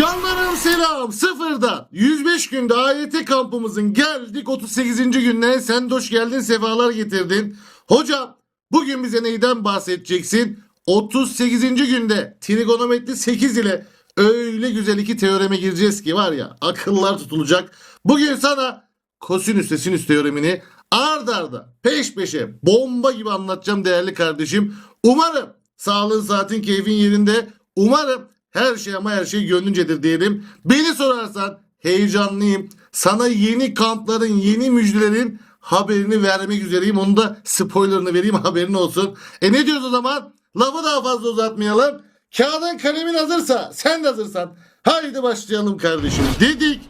Canlarım selam. Sıfırda 105 günde AYT kampımızın geldik 38. gününe. Sen de hoş geldin sefalar getirdin. Hocam bugün bize neyden bahsedeceksin? 38. günde trigonometri 8 ile öyle güzel iki teoreme gireceğiz ki var ya akıllar tutulacak. Bugün sana kosinüs ve sinüs teoremini ard arda peş peşe bomba gibi anlatacağım değerli kardeşim. Umarım sağlığın saatin keyfin yerinde. Umarım her şey ama her şey gönlüncedir diyelim. Beni sorarsan heyecanlıyım. Sana yeni kampların, yeni müjdelerin haberini vermek üzereyim. Onu da spoilerını vereyim haberin olsun. E ne diyoruz o zaman? Lafı daha fazla uzatmayalım. Kağıdın kalemin hazırsa, sen de hazırsan. Haydi başlayalım kardeşim. Dedik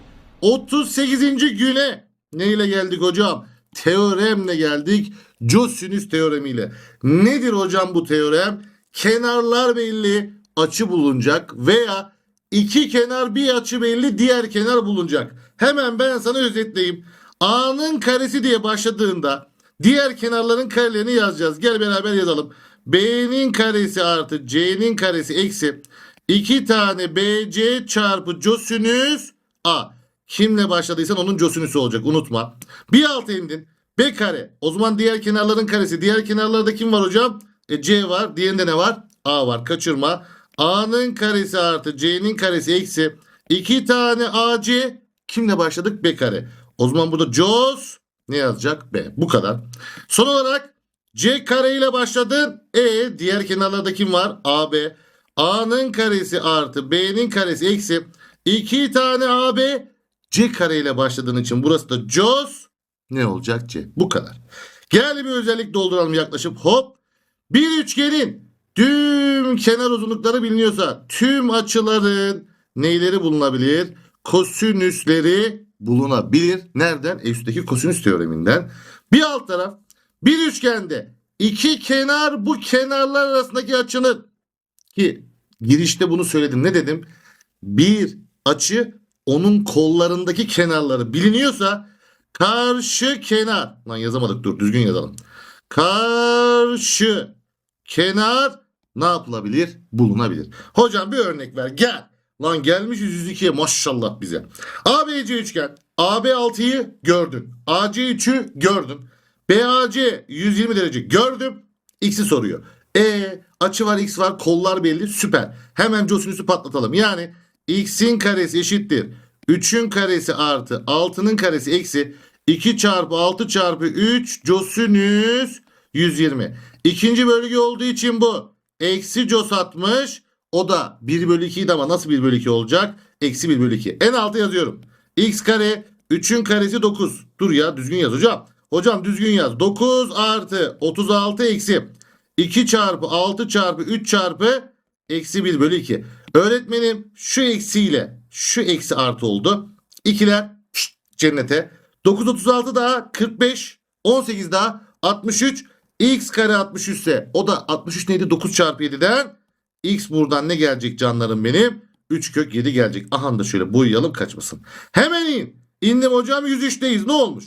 38. güne neyle geldik hocam? Teoremle geldik. Cosinüs teoremiyle. Nedir hocam bu teorem? Kenarlar belli, açı bulunacak veya iki kenar bir açı belli, diğer kenar bulunacak. Hemen ben sana özetleyeyim. A'nın karesi diye başladığında diğer kenarların karelerini yazacağız. Gel beraber yazalım. B'nin karesi artı C'nin karesi eksi 2 tane BC çarpı cosinüs A. Kimle başladıysan onun cosinüsü olacak unutma. Bir alta indin. B kare. O zaman diğer kenarların karesi. Diğer kenarlarda kim var hocam? E, C var. Diğerinde ne var? A var. Kaçırma. A'nın karesi artı C'nin karesi eksi 2 tane AC. Kimle başladık? B kare. O zaman burada cos ne yazacak? B. Bu kadar. Son olarak C kare ile başladın. E diğer kenarlarda kim var? AB. A'nın karesi artı B'nin karesi eksi 2 tane AB. C kare ile başladığın için burası da cos ne olacak C? Bu kadar. Gel bir özellik dolduralım yaklaşıp hop. Bir üçgenin tüm kenar uzunlukları biliniyorsa tüm açıların neyleri bulunabilir? Kosinüsleri bulunabilir. Nereden? E üstteki kosinüs teoreminden. Bir alt taraf bir üçgende iki kenar bu kenarlar arasındaki açının ki girişte bunu söyledim. Ne dedim? Bir açı onun kollarındaki kenarları biliniyorsa karşı kenar lan yazamadık dur düzgün yazalım. Karşı kenar ne yapılabilir? Bulunabilir. Hocam bir örnek ver gel. Lan gelmiş 102'ye maşallah bize. ABC üçgen. AB 6'yı gördün. AC 3'ü gördün. BAC 120 derece gördüm. X'i soruyor. E açı var x var kollar belli süper. Hemen cosinüsü patlatalım. Yani x'in karesi eşittir. 3'ün karesi artı 6'nın karesi eksi 2 çarpı 6 çarpı 3 cosinüs 120. İkinci bölge olduğu için bu. Eksi cos 60. O da 1 bölü 2 idi ama nasıl 1 bölü 2 olacak? Eksi 1 bölü 2. En altı yazıyorum. X kare 3'ün karesi 9. Dur ya düzgün yaz hocam. Hocam düzgün yaz. 9 artı 36 eksi 2 çarpı 6 çarpı 3 çarpı eksi 1 bölü 2. Öğretmenim şu eksiyle şu eksi artı oldu. İkiler cennete. 9 36 daha 45 18 daha 63 x kare 63 ise o da 63 neydi 9 çarpı 7'den x buradan ne gelecek canlarım benim 3 kök 7 gelecek. Aha da şöyle boyayalım kaçmasın. Hemen in. İndim hocam 103'teyiz ne olmuş?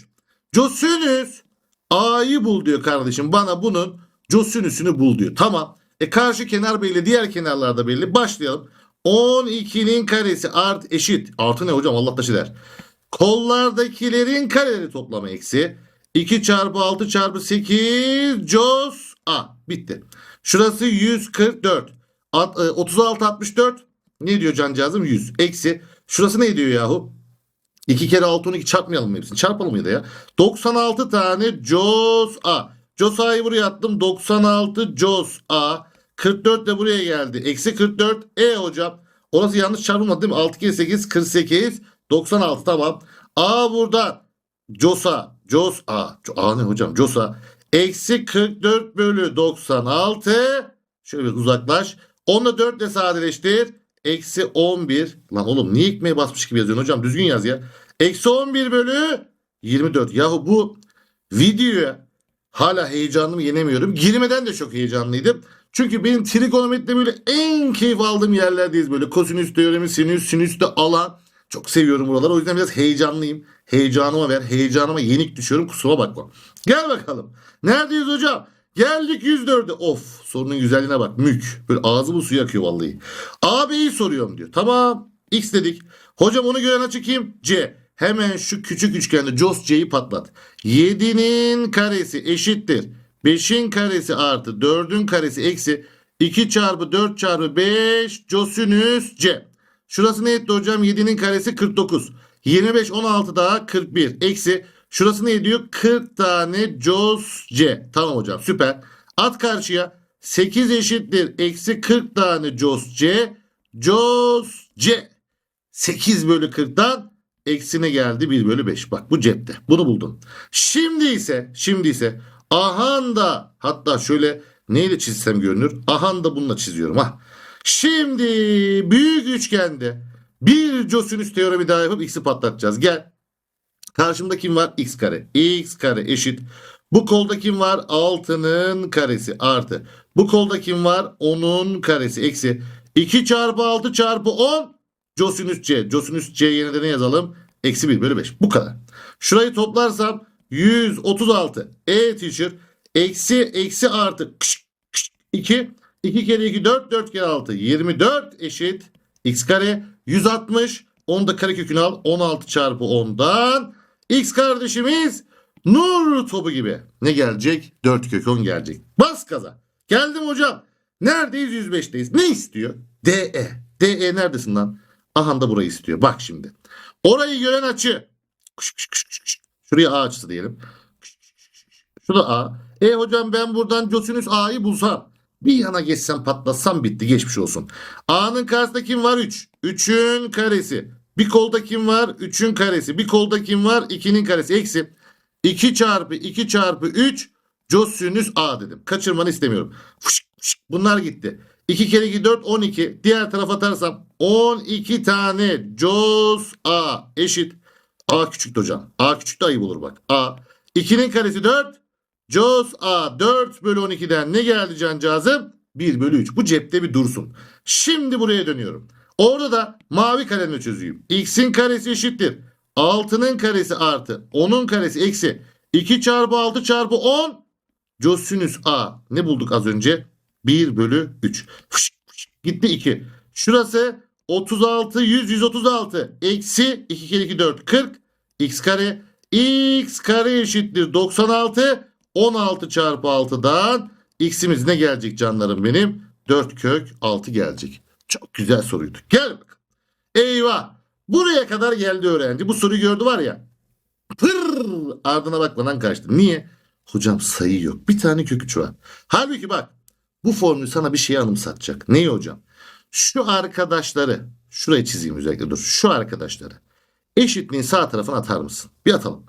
Cosinüs A'yı bul diyor kardeşim. Bana bunun cosinüsünü bul diyor. Tamam. E karşı kenar belli, diğer kenarlarda belli. Başlayalım. 12'nin karesi art eşit. Artı ne hocam? Allah taşı der. Kollardakilerin kareleri toplamı eksi. 2 çarpı 6 çarpı 8 cos A. Bitti. Şurası 144. At- e, 36 64. Ne diyor cancağızım? 100. Eksi. Şurası ne diyor yahu? 2 kere 6 12 çarpmayalım mı hepsini? Çarpalım ya da ya. 96 tane Jos A. Jos A'yı buraya attım. 96 Jos A. 44 de buraya geldi. Eksi 44. E hocam. Orası yanlış çarpılmadı değil mi? 6 kere 8 48. 96 tamam. A burada. Josa. Jos A. A ne hocam? Josa. Eksi 44 bölü 96. Şöyle uzaklaş. 10'la 4 ile sadeleştir. Eksi 11. Lan oğlum niye ekmeğe basmış gibi yazıyorsun hocam? Düzgün yaz ya. Eksi 11 bölü 24. Yahu bu videoya hala heyecanımı yenemiyorum. Girmeden de çok heyecanlıydım. Çünkü benim trigonometride böyle en keyif aldığım yerlerdeyiz. Böyle kosinüs teoremi, sinüs, sinüs de alan. Çok seviyorum buraları. O yüzden biraz heyecanlıyım. Heyecanıma ver. Heyecanıma yenik düşüyorum. Kusura bakma. Gel bakalım. Neredeyiz hocam? Geldik 104'e. Of sorunun güzelliğine bak. Mük. Böyle ağzımın suyu akıyor vallahi. AB'yi soruyorum diyor. Tamam. X dedik. Hocam onu gören açı kim? C. Hemen şu küçük üçgende Jos C'yi patlat. 7'nin karesi eşittir. 5'in karesi artı 4'ün karesi eksi 2 çarpı 4 çarpı 5 cosinüs C. Şurası ne etti hocam? 7'nin karesi 49. 25 16 daha 41 eksi şurası ne ediyor? 40 tane cos C. Tamam hocam süper. At karşıya 8 eşittir eksi 40 tane cos C. Cos C. 8 bölü 40'tan eksine geldi 1 bölü 5. Bak bu cepte. Bunu buldum. Şimdi ise şimdi ise ahanda hatta şöyle neyle çizsem görünür? Ahanda bununla çiziyorum ha. Şimdi büyük üçgende bir cosinüs teoremi daha yapıp x'i patlatacağız. Gel. Karşımda kim var? x kare. x kare eşit. Bu kolda kim var? 6'nın karesi artı. Bu kolda kim var? 10'un karesi eksi. 2 çarpı 6 çarpı 10 cosinüs c. Cosinüs c yerine de ne yazalım? Eksi 1 bölü 5. Bu kadar. Şurayı toplarsam 136. E teacher. Eksi eksi artı. Kış, kış, 2. 2 kere 2 4. 4 kere 6. 24 eşit. X kare 160. Onu da karekökünü al. 16 çarpı 10'dan. X kardeşimiz nur topu gibi. Ne gelecek? 4 kök 10 gelecek. Bas kaza. Geldim hocam. Neredeyiz? 105'teyiz. Ne istiyor? DE. DE neredesin lan? Aha da burayı istiyor. Bak şimdi. Orayı gören açı. Şuraya A açısı diyelim. Şu A. E hocam ben buradan cosinüs A'yı bulsam. Bir yana geçsem patlatsam bitti geçmiş olsun. A'nın karşısında kim var? 3. 3'ün karesi. Bir kolda kim var? 3'ün karesi. Bir kolda kim var? 2'nin karesi. Eksi. 2 çarpı 2 çarpı 3 cosinüs A dedim. Kaçırmanı istemiyorum. Fış, fış. Bunlar gitti. 2 kere 2 4 12. Diğer tarafa atarsam 12 tane cos A eşit. A küçüktü hocam. A küçüktü ayıp olur bak. A. 2'nin karesi 4. Cos A 4 bölü 12'den ne geldi cancağızım? 1 bölü 3. Bu cepte bir dursun. Şimdi buraya dönüyorum. Orada da mavi kalemle çözeyim. X'in karesi eşittir. 6'nın karesi artı 10'un karesi eksi 2 çarpı 6 çarpı 10 cosinüs A. Ne bulduk az önce? 1 bölü 3. Fış, fış. Gitti 2. Şurası 36 100 136 eksi 2 kere 2 4 40 x kare x kare eşittir 96 16 çarpı 6'dan x'imiz ne gelecek canlarım benim? 4 kök 6 gelecek. Çok güzel soruydu. Gel bakalım. Eyvah. Buraya kadar geldi öğrenci. Bu soruyu gördü var ya. Pır ardına bakmadan kaçtı. Niye? Hocam sayı yok. Bir tane kök 3 var. Halbuki bak bu formül sana bir şey anımsatacak. Neyi hocam? Şu arkadaşları şurayı çizeyim özellikle dur. Şu arkadaşları eşitliğin sağ tarafına atar mısın? Bir atalım.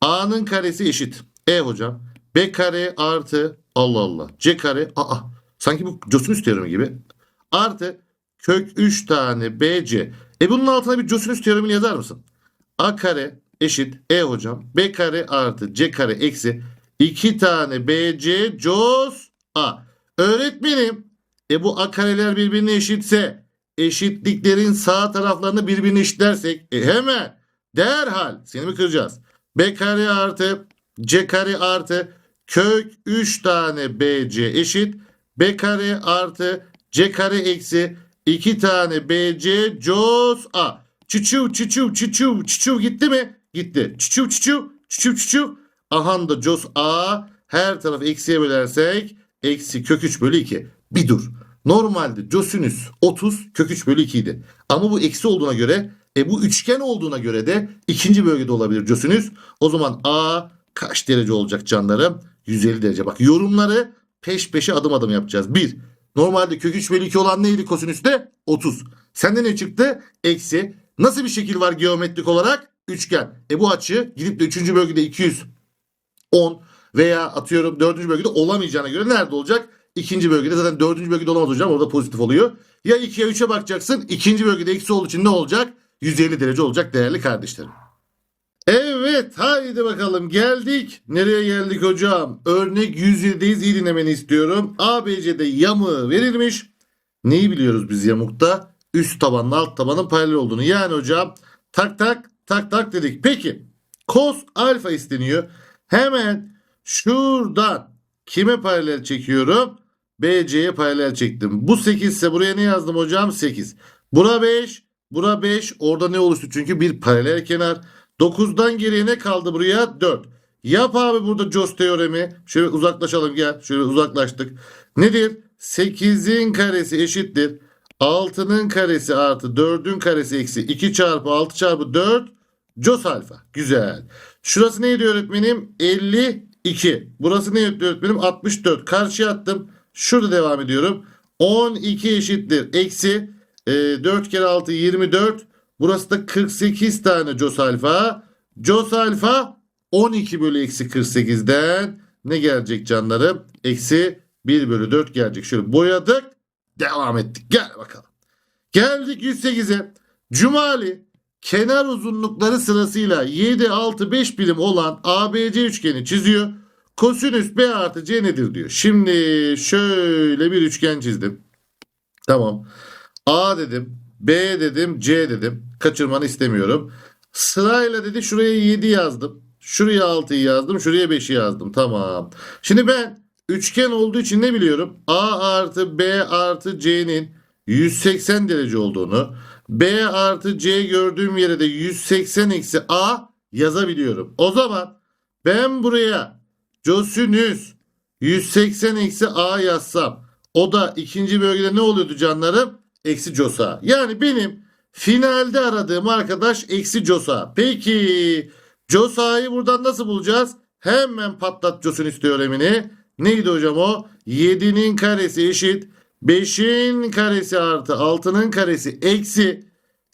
A'nın karesi eşit. E hocam. B kare artı Allah Allah. C kare. Aa. Sanki bu cosinüs teoremi gibi. Artı kök 3 tane BC. E bunun altına bir cosinüs teoremini yazar mısın? A kare eşit E hocam. B kare artı C kare eksi 2 tane BC cos A. Öğretmenim. E bu A kareler birbirine eşitse eşitliklerin sağ taraflarını birbirine eşitlersek e hemen derhal seni mi kıracağız? B kare artı C kare artı kök 3 tane BC eşit B kare artı C kare eksi 2 tane BC cos A. Çuçuv çuçuv çuçuv çuçuv gitti mi? Gitti. Çuçuv çuçuv çuçuv çuçuv. Aha da cos A her tarafı eksiye bölersek eksi kök 3 bölü 2. Bir dur. Normalde cosinüs 30 kök 3 bölü 2 idi. Ama bu eksi olduğuna göre e bu üçgen olduğuna göre de ikinci bölgede olabilir cosinüs. O zaman A kaç derece olacak canlarım? 150 derece. Bak yorumları peş peşe adım adım yapacağız. 1. Normalde kök 3 bölü 2 olan neydi kosinüste? 30. Sende ne çıktı? Eksi. Nasıl bir şekil var geometrik olarak? Üçgen. E bu açı gidip de 3. bölgede 210 veya atıyorum 4. bölgede olamayacağına göre nerede olacak? İkinci bölgede zaten dördüncü bölgede olamaz hocam. Orada pozitif oluyor. Ya 2'ye 3'e bakacaksın. İkinci bölgede eksi olduğu için ne olacak? 150 derece olacak değerli kardeşlerim. Evet haydi bakalım geldik. Nereye geldik hocam? Örnek 107'deyiz. İyi dinlemeni istiyorum. ABC'de yamı verilmiş. Neyi biliyoruz biz yamukta? Üst tabanla alt tabanın paralel olduğunu. Yani hocam tak tak tak tak dedik. Peki cos alfa isteniyor. Hemen şuradan kime paralel çekiyorum? BC'ye paralel çektim. Bu 8 ise buraya ne yazdım hocam? 8. Bura 5. Bura 5. Orada ne oluştu? Çünkü bir paralel kenar. 9'dan geriye ne kaldı buraya? 4. Yap abi burada Jos teoremi. Şöyle uzaklaşalım gel. Şöyle uzaklaştık. Nedir? 8'in karesi eşittir. 6'nın karesi artı 4'ün karesi eksi 2 çarpı 6 çarpı 4 Jos alfa. Güzel. Şurası neydi öğretmenim? 52. Burası neydi öğretmenim? 64. Karşıya attım. Şurada devam ediyorum. 12 eşittir. Eksi e, 4 kere 6 24. Burası da 48 tane Jos alfa. Jos alfa 12 bölü eksi 48'den ne gelecek canlarım? Eksi 1 bölü 4 gelecek. Şöyle boyadık. Devam ettik. Gel bakalım. Geldik 108'e. Cumali kenar uzunlukları sırasıyla 7, 6, 5 birim olan ABC üçgeni çiziyor. Kosinüs B artı C nedir diyor. Şimdi şöyle bir üçgen çizdim. Tamam. A dedim. B dedim. C dedim. Kaçırmanı istemiyorum. Sırayla dedi şuraya 7 yazdım. Şuraya 6'yı yazdım. Şuraya 5'i yazdım. Tamam. Şimdi ben üçgen olduğu için ne biliyorum? A artı B artı C'nin 180 derece olduğunu, B artı C gördüğüm yere de 180 eksi A yazabiliyorum. O zaman ben buraya cosinüs 180 eksi A yazsam o da ikinci bölgede ne oluyordu canlarım? Eksi cosa. Yani benim finalde aradığım arkadaş eksi cosa. Peki cosa'yı buradan nasıl bulacağız? Hemen patlat cosinüs teoremini. Neydi hocam o? 7'nin karesi eşit 5'in karesi artı 6'nın karesi eksi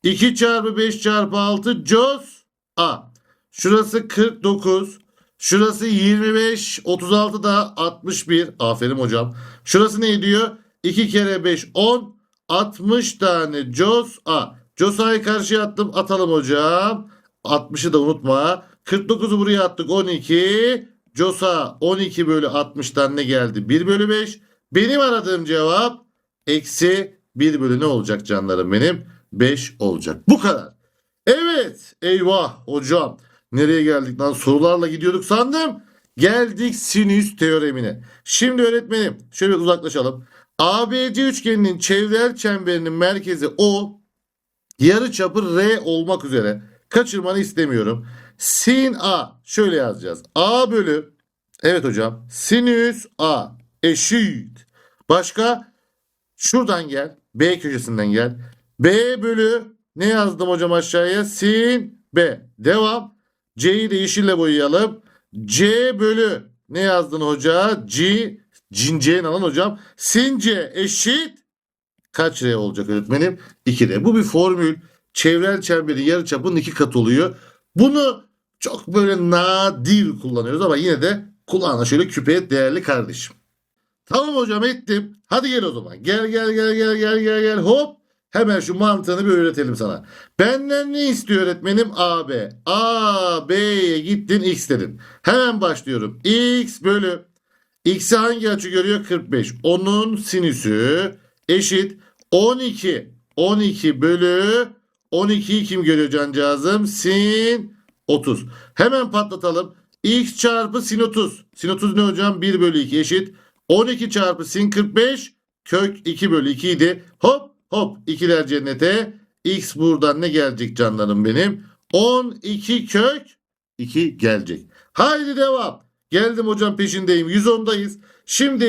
2 çarpı 5 çarpı 6 cos a. Şurası 49. Şurası 25. 36 da 61. Aferin hocam. Şurası ne diyor? 2 kere 5 10. 60 tane cos a. Cos a'yı karşıya attım. Atalım hocam. 60'ı da unutma. 49'u buraya attık 12. Cosa 12 bölü 60'tan ne geldi? 1 bölü 5. Benim aradığım cevap eksi 1 bölü ne olacak canlarım benim? 5 olacak. Bu kadar. Evet. Eyvah hocam. Nereye geldik lan? Sorularla gidiyorduk sandım. Geldik sinüs teoremine. Şimdi öğretmenim şöyle uzaklaşalım. ABC üçgeninin çevrel çemberinin merkezi O. Yarı çapı R olmak üzere. Kaçırmanı istemiyorum. Sin A. Şöyle yazacağız. A bölü. Evet hocam. Sinüs A. Eşit. Başka? Şuradan gel. B köşesinden gel. B bölü ne yazdım hocam aşağıya? Sin B. Devam. C'yi de yeşille boyayalım. C bölü ne yazdın hoca? C. Cin C'nin alan hocam. Sin C eşit. Kaç R olacak öğretmenim? 2 R. Bu bir formül. Çevrel çemberin yarıçapının iki katı oluyor. Bunu çok böyle nadir kullanıyoruz ama yine de kulağına şöyle küpe et değerli kardeşim. Tamam hocam ettim. Hadi gel o zaman. Gel gel gel gel gel gel gel hop. Hemen şu mantığını bir öğretelim sana. Benden ne istiyor öğretmenim? AB. A, B'ye gittin X dedin. Hemen başlıyorum. X bölü. X'i hangi açı görüyor? 45. Onun sinüsü eşit 12. 12 bölü 12'yi kim görüyor cancağızım? Sin 30. Hemen patlatalım. X çarpı sin 30. Sin 30 ne hocam? 1 bölü 2 eşit. 12 çarpı sin 45 kök 2 bölü 2 idi. Hop hop ikiler cennete. X buradan ne gelecek canlarım benim? 12 kök 2 gelecek. Haydi devam. Geldim hocam peşindeyim. 110'dayız. Şimdi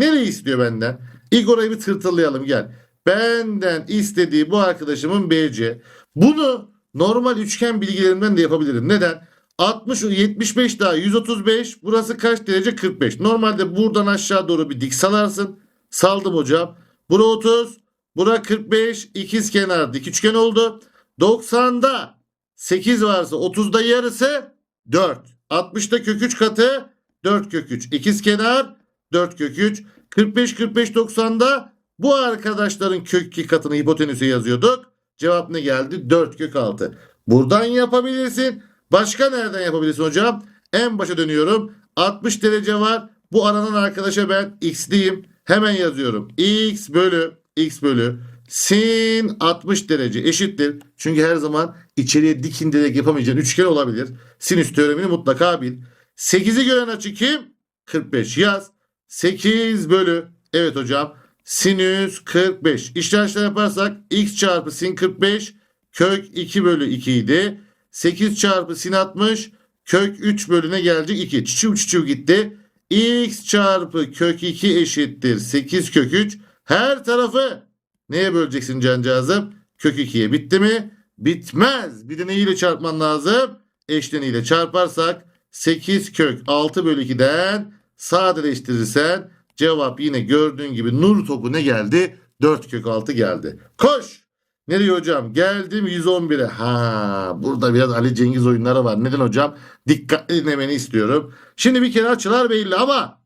nereyi istiyor benden? İlk orayı bir tırtıllayalım gel. Benden istediği bu arkadaşımın BC. Bunu normal üçgen bilgilerimden de yapabilirim. Neden? 60 75 daha 135 burası kaç derece 45. Normalde buradan aşağı doğru bir dik salarsın. Saldım hocam. Bura 30 bura 45 ikiz kenar dik üçgen oldu. 90'da 8 varsa 30'da yarısı 4. 60'da kök 3 katı 4 kök 3. İkiz kenar 4 kök 3. 45 45 90'da bu arkadaşların kök 2 katını hipotenüse yazıyorduk. Cevap ne geldi? 4 kök 6. Buradan yapabilirsin. Başka nereden yapabilirsin hocam? En başa dönüyorum. 60 derece var. Bu aranan arkadaşa ben x diyeyim. Hemen yazıyorum. x bölü x bölü sin 60 derece eşittir. Çünkü her zaman içeriye dik indirerek yapamayacağın üçgen olabilir. Sinüs teoremini mutlaka bil. 8'i gören açı kim? 45 yaz. 8 bölü evet hocam sinüs 45. İşler işler yaparsak x çarpı sin 45 kök 2 bölü 2 idi. 8 çarpı sin 60 kök 3 bölü ne gelecek 2. Çiçiv çiçiv gitti. x çarpı kök 2 eşittir 8 kök 3. Her tarafı neye böleceksin cancağızım? Kök 2'ye bitti mi? Bitmez. Bir de neyle çarpman lazım? Eşleniyle çarparsak 8 kök 6 bölü 2'den sadeleştirirsen cevap yine gördüğün gibi nur topu ne geldi? 4 kök 6 geldi. Koş! Nereye hocam? Geldim 111'e. Ha, burada biraz Ali Cengiz oyunları var. Neden hocam? Dikkatli dinlemeni istiyorum. Şimdi bir kere açılar belli ama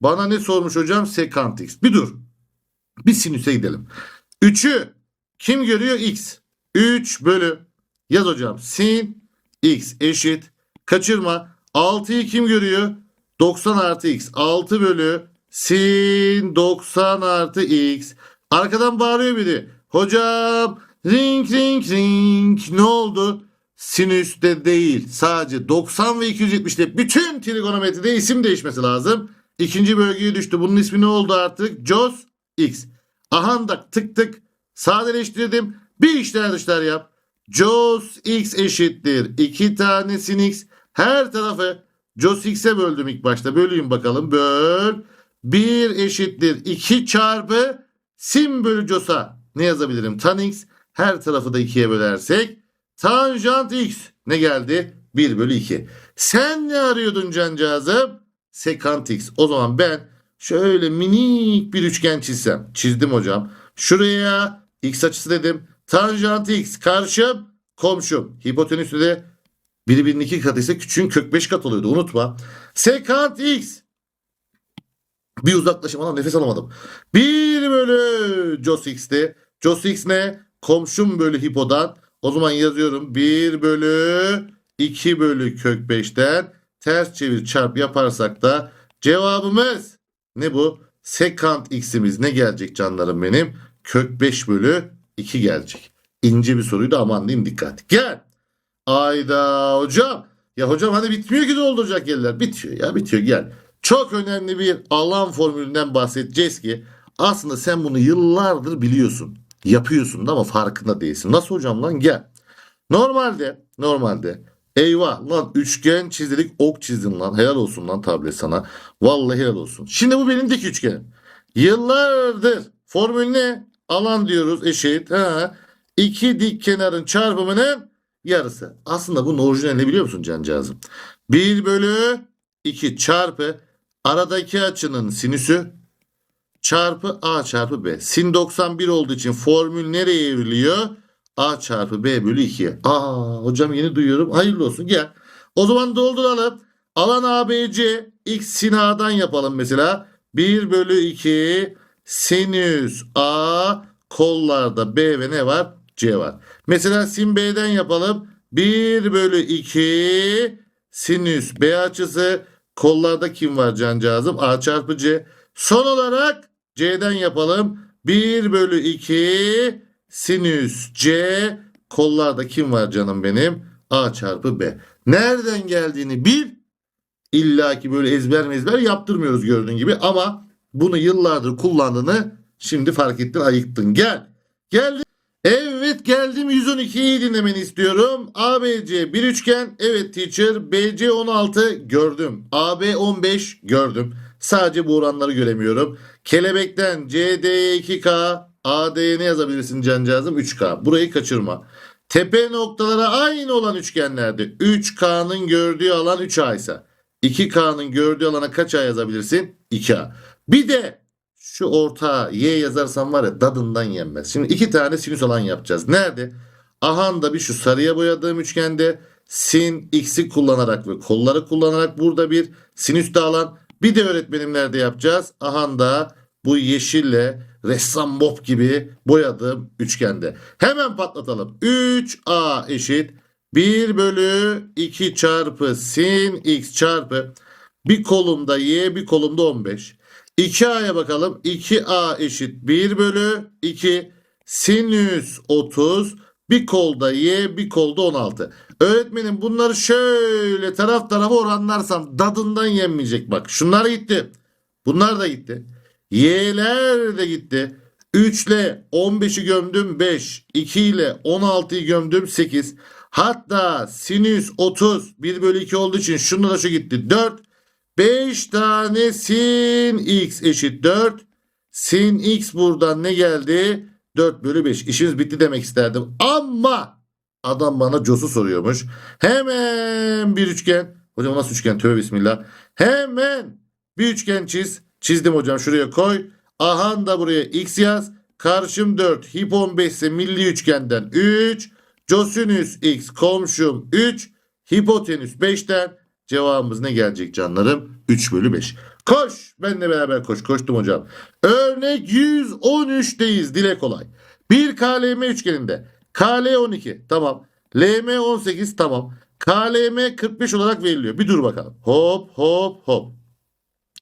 bana ne sormuş hocam? Sekant x. Bir dur. Bir sinüse gidelim. 3'ü kim görüyor? X. 3 bölü yaz hocam. Sin x eşit. Kaçırma. 6'yı kim görüyor? 90 artı x. 6 bölü sin 90 artı x. Arkadan bağırıyor biri. Hocam ring ring ring ne oldu? Sinüste değil. Sadece 90 ve 270'te bütün trigonometride isim değişmesi lazım. İkinci bölgeye düştü. Bunun ismi ne oldu artık? Jos X. Aha da tık tık sadeleştirdim. Bir işler dışlar yap. Jos X eşittir. 2 tane sin X. Her tarafı Jos X'e böldüm ilk başta. Böleyim bakalım. Böl. 1 eşittir. 2 çarpı sin bölü Jos'a. Ne yazabilirim? Tan X. Her tarafı da 2'ye bölersek. Tanjant X. Ne geldi? 1 bölü 2. Sen ne arıyordun cancağızım? Sekant X. O zaman ben şöyle minik bir üçgen çizsem. Çizdim hocam. Şuraya X açısı dedim. Tanjant X. Karşım komşum. Hipotenüsü de birbirinin iki katı ise küçüğün kök 5 kat oluyordu. Unutma. Sekant X. Bir uzaklaşım ama nefes alamadım. 1 bölü Jos X'ti. Jos X ne? Komşum bölü hipodan. O zaman yazıyorum 1 bölü 2 bölü kök 5'ten ters çevir çarp yaparsak da cevabımız ne bu? Sekant x'imiz ne gelecek canlarım benim? Kök 5 bölü 2 gelecek. İnce bir soruydu aman diyeyim dikkat. Gel. Ayda hocam. Ya hocam hani bitmiyor ki dolduracak yerler. Bitiyor ya bitiyor gel. Çok önemli bir alan formülünden bahsedeceğiz ki aslında sen bunu yıllardır biliyorsun. Yapıyorsun da ama farkında değilsin. Nasıl hocam lan gel. Normalde normalde eyvah lan üçgen çizdik ok çizdin lan helal olsun lan tablet sana. Vallahi helal olsun. Şimdi bu benim dik üçgenim. Yıllardır formül ne? Alan diyoruz eşit. Ha. İki dik kenarın çarpımının yarısı. Aslında bunun orijinali ne biliyor musun cancağızım? 1 bölü 2 çarpı aradaki açının sinüsü çarpı a çarpı b. Sin 91 olduğu için formül nereye evriliyor? a çarpı b bölü 2'ye. Aa hocam yeni duyuyorum. Hayırlı olsun gel. O zaman dolduralım. Alan ABC x sin a'dan yapalım mesela. 1 bölü 2 sinüs a kollarda b ve ne var? c var. Mesela sin b'den yapalım. 1 bölü 2 sinüs b açısı kollarda kim var cancağızım? a çarpı c. Son olarak c'den yapalım. 1 bölü 2 sinüs c kollarda kim var canım benim? a çarpı b. Nereden geldiğini bil. İlla ki böyle ezber mezber yaptırmıyoruz gördüğün gibi ama bunu yıllardır kullandığını şimdi fark ettin ayıktın. Gel. Geldim. Evet geldim 112'yi dinlemeni istiyorum. ABC bir üçgen. Evet teacher. BC 16 gördüm. AB 15 gördüm. Sadece bu oranları göremiyorum. Kelebekten CD'ye 2K. AD'ye ne yazabilirsin cancağızım? 3K. Burayı kaçırma. Tepe noktalara aynı olan üçgenlerde 3K'nın gördüğü alan 3A ise 2K'nın gördüğü alana kaç A yazabilirsin? 2A. Bir de şu orta Y yazarsam var ya dadından yenmez. Şimdi iki tane sinüs alan yapacağız. Nerede? Ahanda bir şu sarıya boyadığım üçgende sin x'i kullanarak ve kolları kullanarak burada bir sinüs de alan. Bir de öğretmenim nerede yapacağız? Ahanda bu yeşille ressam Bob gibi boyadığım üçgende. Hemen patlatalım. 3a eşit 1 bölü 2 çarpı sin x çarpı bir kolumda y bir kolumda 15. 2a'ya bakalım. 2a eşit 1 bölü 2 sinüs 30 bir kolda y bir kolda 16. Öğretmenim bunları şöyle taraf tarafa oranlarsam dadından yenmeyecek bak. Şunlar gitti. Bunlar da gitti. Y'ler de gitti. 3 ile 15'i gömdüm 5. 2 ile 16'yı gömdüm 8. Hatta sinüs 30 1 bölü 2 olduğu için şununla da şu gitti 4. 5 tane sin x eşit 4. Sin x buradan ne geldi? 4 bölü 5. İşimiz bitti demek isterdim. Ama adam bana cosu soruyormuş. Hemen bir üçgen. Hocam nasıl üçgen? Tövbe bismillah. Hemen bir üçgen çiz. Çizdim hocam şuraya koy. Ahan da buraya x yaz. Karşım 4. Hip 15 ise milli üçgenden 3. Cosinüs x komşum 3. Hipotenüs 5'ten cevabımız ne gelecek canlarım? 3 bölü 5. Koş. Benle beraber koş. Koştum hocam. Örnek 113'teyiz. Dile kolay. Bir KLM üçgeninde. KL 12. Tamam. LM 18. Tamam. KLM 45 olarak veriliyor. Bir dur bakalım. Hop hop hop.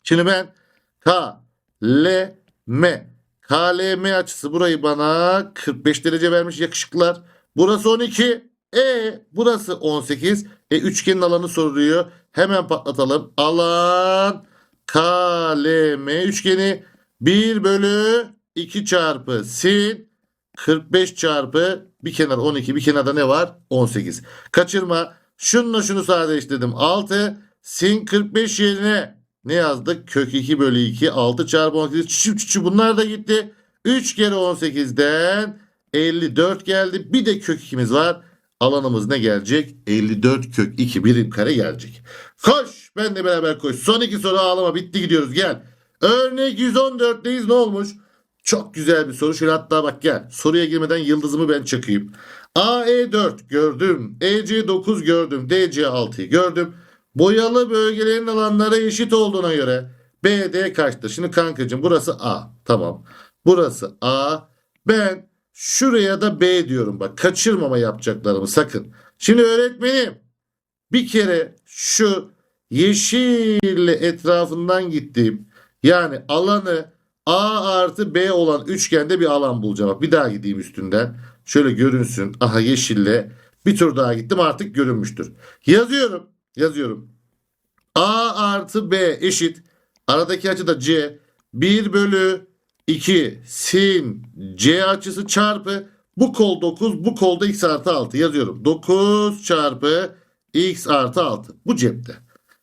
Şimdi ben K, L, M. KLM açısı burayı bana 45 derece vermiş yakışıklar. Burası 12. E burası 18. E üçgenin alanı soruluyor. Hemen patlatalım. Alan KLM üçgeni 1 bölü 2 çarpı sin 45 çarpı bir kenar 12 bir kenarda ne var? 18. Kaçırma. Şununla şunu sadeleştirdim. 6 sin 45 yerine ne yazdık? Kök 2 bölü 2 6 çarpı 18 çüçü çüçü bunlar da gitti. 3 kere 18'den 54 geldi. Bir de kök 2'miz var. Alanımız ne gelecek? 54 kök 2 birim kare gelecek. Koş. Benle beraber koş. Son iki soru ağlama. Bitti gidiyoruz. Gel. Örnek 114'teyiz. Ne olmuş? Çok güzel bir soru. Şöyle hatta bak gel. Soruya girmeden yıldızımı ben çakayım. AE 4 gördüm. EC 9 gördüm. DC 6'yı gördüm. Boyalı bölgelerin alanları eşit olduğuna göre BD kaçtır? Şimdi kankacığım burası A. Tamam. Burası A. Ben şuraya da B diyorum bak. Kaçırmama yapacaklarımı sakın. Şimdi öğretmenim bir kere şu yeşille etrafından gittiğim yani alanı A artı B olan üçgende bir alan bulacağım. Bir daha gideyim üstünden. Şöyle görünsün. Aha yeşille. Bir tur daha gittim artık görünmüştür. Yazıyorum. Yazıyorum. A artı B eşit. Aradaki açı da C. 1 bölü 2 sin C açısı çarpı bu kol 9 bu kolda x artı 6 yazıyorum. 9 çarpı x artı 6. Bu cepte.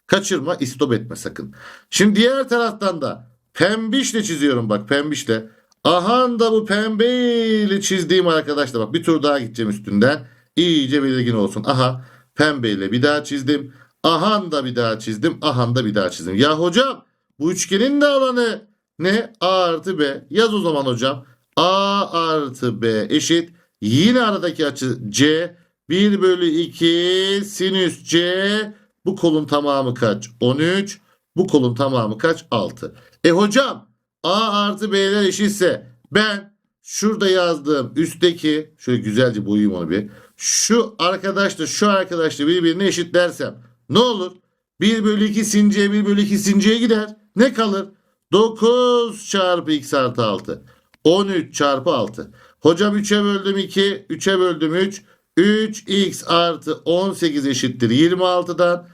Kaçırma istop etme sakın. Şimdi diğer taraftan da pembişle çiziyorum bak pembişle. Ahan da bu pembeyle çizdiğim arkadaşlar bak bir tur daha gideceğim üstünden. İyice belirgin olsun. Aha pembeyle bir daha çizdim. Ahan da bir daha çizdim. Ahan da bir daha çizdim. Ya hocam bu üçgenin de alanı ne? A artı B. Yaz o zaman hocam. A artı B eşit. Yine aradaki açı C. 1 bölü 2 sinüs C. Bu kolun tamamı kaç? 13. Bu kolun tamamı kaç? 6. E hocam A artı B'ler eşitse ben şurada yazdığım üstteki şöyle güzelce boyayayım onu bir. Şu arkadaşla şu arkadaşla birbirine eşitlersem ne olur? 1 bölü 2 sin C 1 bölü 2 sin C'ye gider. Ne kalır? 9 çarpı x artı 6. 13 çarpı 6. Hocam 3'e böldüm 2. 3'e böldüm 3. 3x artı 18 eşittir 26'dan.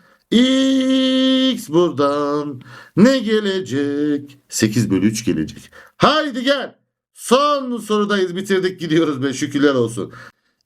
X buradan ne gelecek? 8 bölü 3 gelecek. Haydi gel. Son sorudayız bitirdik gidiyoruz be şükürler olsun.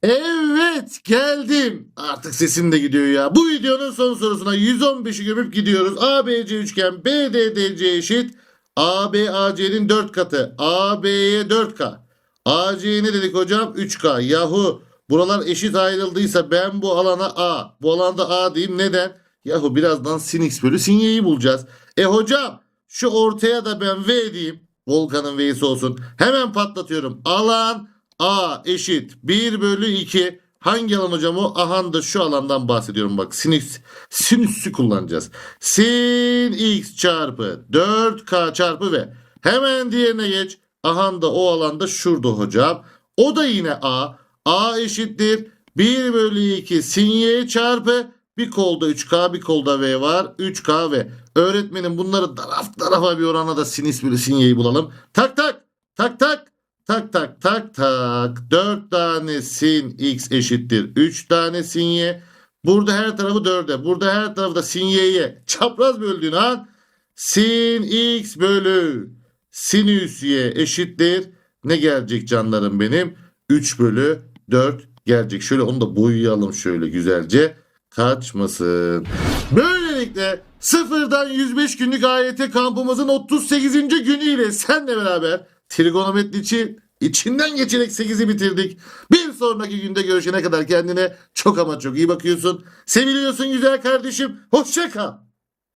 Evet geldim. Artık sesim de gidiyor ya. Bu videonun son sorusuna 115'i gömüp gidiyoruz. ABC üçgen BDDC eşit. AB AC'nin 4 katı. AB'ye 4K. AC'ye ne dedik hocam? 3K. Yahu buralar eşit ayrıldıysa ben bu alana A. Bu alanda A diyeyim. Neden? Yahu birazdan sin x bölü sin y'yi bulacağız. E hocam şu ortaya da ben V diyeyim. Volkan'ın V'si olsun. Hemen patlatıyorum. Alan A eşit 1 bölü 2. Hangi alan hocam o? Ahan da şu alandan bahsediyorum bak. Sinüs, sinüsü kullanacağız. Sin x çarpı 4k çarpı v. Hemen diğerine geç. Ahan da o alanda şurada hocam. O da yine a. a eşittir. 1 bölü 2 sin y çarpı bir kolda 3K bir kolda V var. 3K V. Öğretmenim bunları taraf tarafa bir orana da sinüs bölü sin y'yi bulalım. Tak tak tak tak. Tak tak tak tak. 4 tane sin x eşittir 3 tane sin y. Burada her tarafı 4'e. Burada her tarafı da sin y'ye. Çapraz böldüğün an sin x bölü sinüs y eşittir. Ne gelecek canlarım benim? 3 bölü 4 gelecek. Şöyle onu da boyayalım şöyle güzelce. Kaçmasın. Böylelikle sıfırdan 105 günlük AYT kampımızın 38. günüyle senle beraber trigonometri için içinden geçerek 8'i bitirdik. Bir sonraki günde görüşene kadar kendine çok ama çok iyi bakıyorsun. Seviliyorsun güzel kardeşim. Hoşça kal.